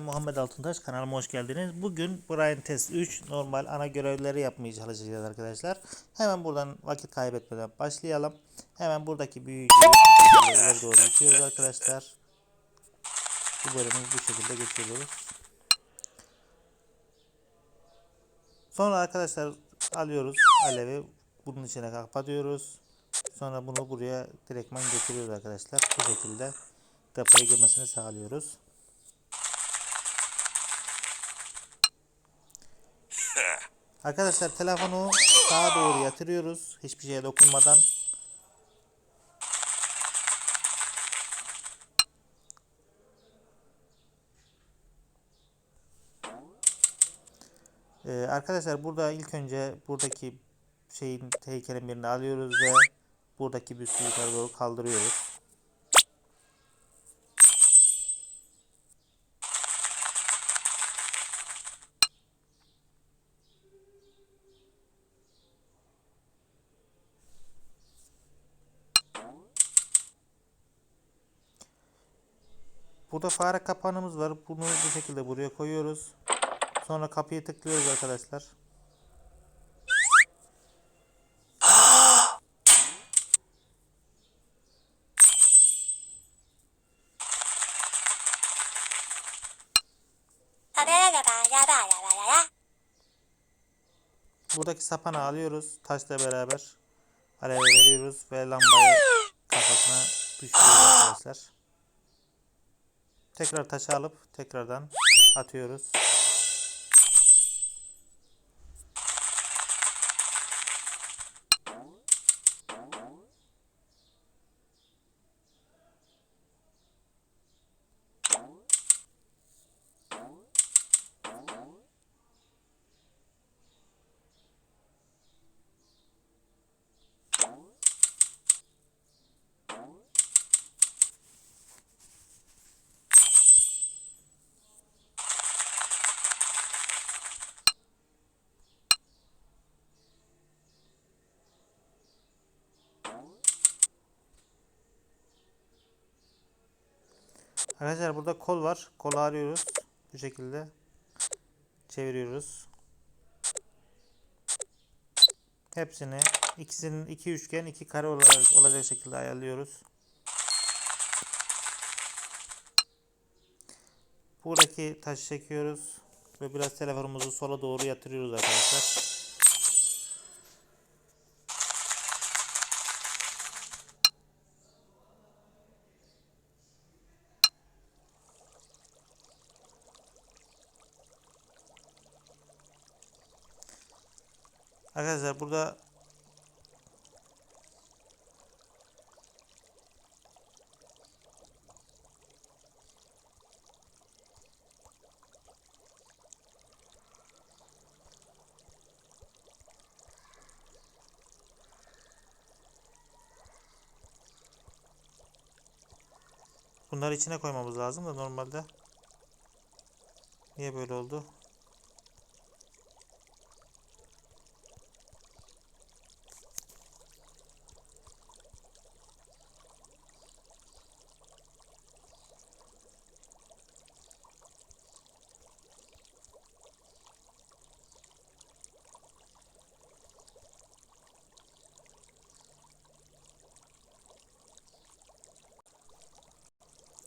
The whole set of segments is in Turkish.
Muhammed Altıntaş kanalıma hoş geldiniz. Bugün Brian Test 3 normal ana görevleri yapmaya çalışacağız arkadaşlar. Hemen buradan vakit kaybetmeden başlayalım. Hemen buradaki büyücüyü ileri doğru geçiyoruz arkadaşlar. Bu bölümü bu şekilde geçiyoruz. Sonra arkadaşlar alıyoruz alevi bunun içine kapatıyoruz. Sonra bunu buraya direktman getiriyoruz arkadaşlar. Bu şekilde depoya girmesini sağlıyoruz. Arkadaşlar telefonu sağa doğru yatırıyoruz. Hiçbir şeye dokunmadan. Ee, arkadaşlar burada ilk önce buradaki şeyin heykelin birini alıyoruz ve buradaki büstü yukarı doğru kaldırıyoruz. Burada fare kapağımız var. Bunu bu şekilde buraya koyuyoruz. Sonra kapıyı tıklıyoruz arkadaşlar. Buradaki sapanı alıyoruz. Taşla beraber aleve veriyoruz ve lambayı kafasına düşürüyoruz arkadaşlar. Tekrar taşı alıp tekrardan atıyoruz. Arkadaşlar burada kol var. Kolu arıyoruz. Bu şekilde çeviriyoruz. Hepsini ikisinin iki üçgen iki kare olarak olacak şekilde ayarlıyoruz. Buradaki taşı çekiyoruz ve biraz telefonumuzu sola doğru yatırıyoruz arkadaşlar. Arkadaşlar burada Bunları içine koymamız lazım da normalde. Niye böyle oldu?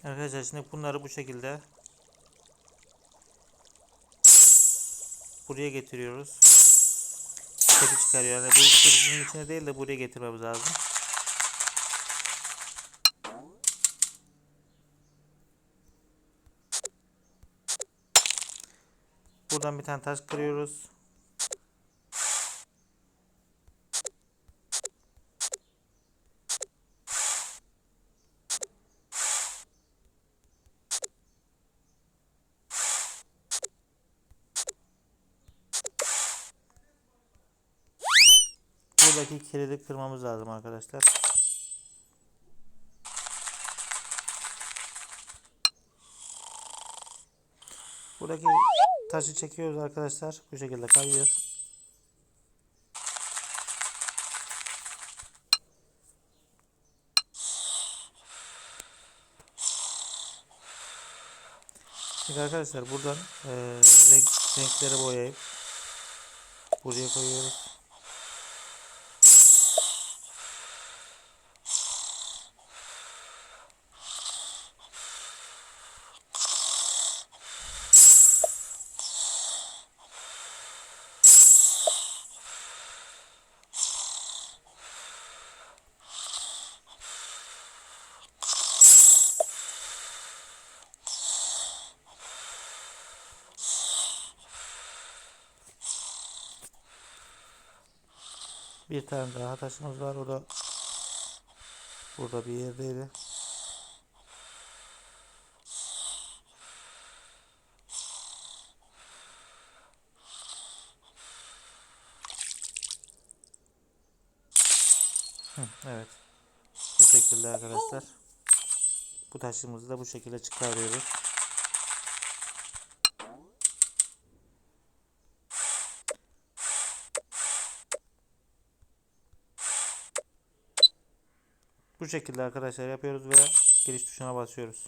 Arkadaşlar şimdi bunları bu şekilde buraya getiriyoruz. Seti çıkarıyor. Yani bu bunun içine değil de buraya getirmemiz lazım. Buradan bir tane taş kırıyoruz. Buradaki kilidi kırmamız lazım arkadaşlar. Buradaki taşı çekiyoruz arkadaşlar. Bu şekilde kayıyor. Şimdi arkadaşlar buradan e, renk, renkleri boyayıp buraya koyuyoruz. Bir tane daha taşımız var. O da burada bir yerdeydi. Evet. Bu şekilde arkadaşlar. Bu taşımızı da bu şekilde çıkarıyoruz. Bu şekilde arkadaşlar yapıyoruz ve giriş tuşuna basıyoruz.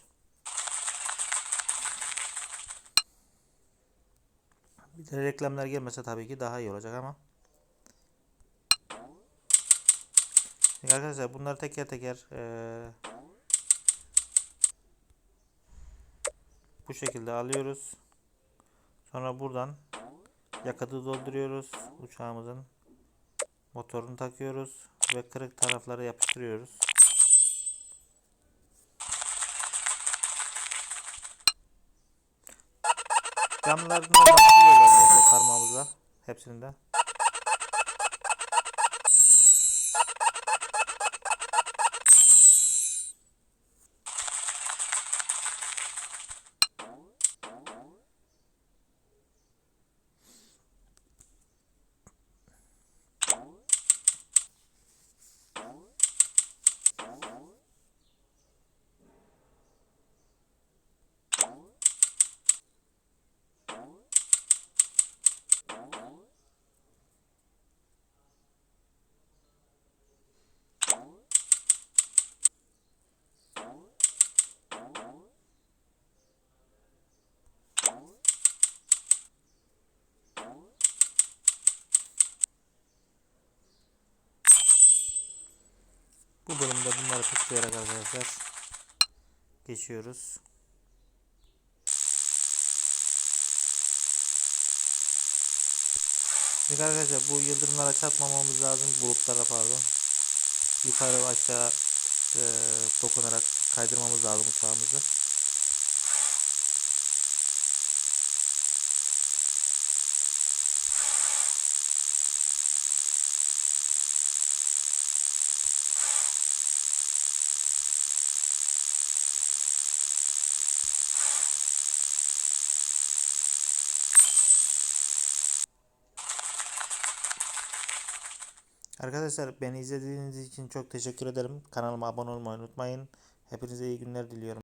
Bir de reklamlar gelmese tabii ki daha iyi olacak ama. Arkadaşlar bunları teker teker eee, bu şekilde alıyoruz. Sonra buradan yakıtı dolduruyoruz. Uçağımızın motorunu takıyoruz ve kırık tarafları yapıştırıyoruz. Camlarını bastırıyoruz arkadaşlar parmağımızla. Hepsini bunları tıklayarak arkadaşlar geçiyoruz. Şimdi arkadaşlar bu yıldırımlara çarpmamamız lazım. Bulutlara pardon. Yukarı aşağı e, dokunarak kaydırmamız lazım uçağımızı. Arkadaşlar beni izlediğiniz için çok teşekkür ederim. Kanalıma abone olmayı unutmayın. Hepinize iyi günler diliyorum.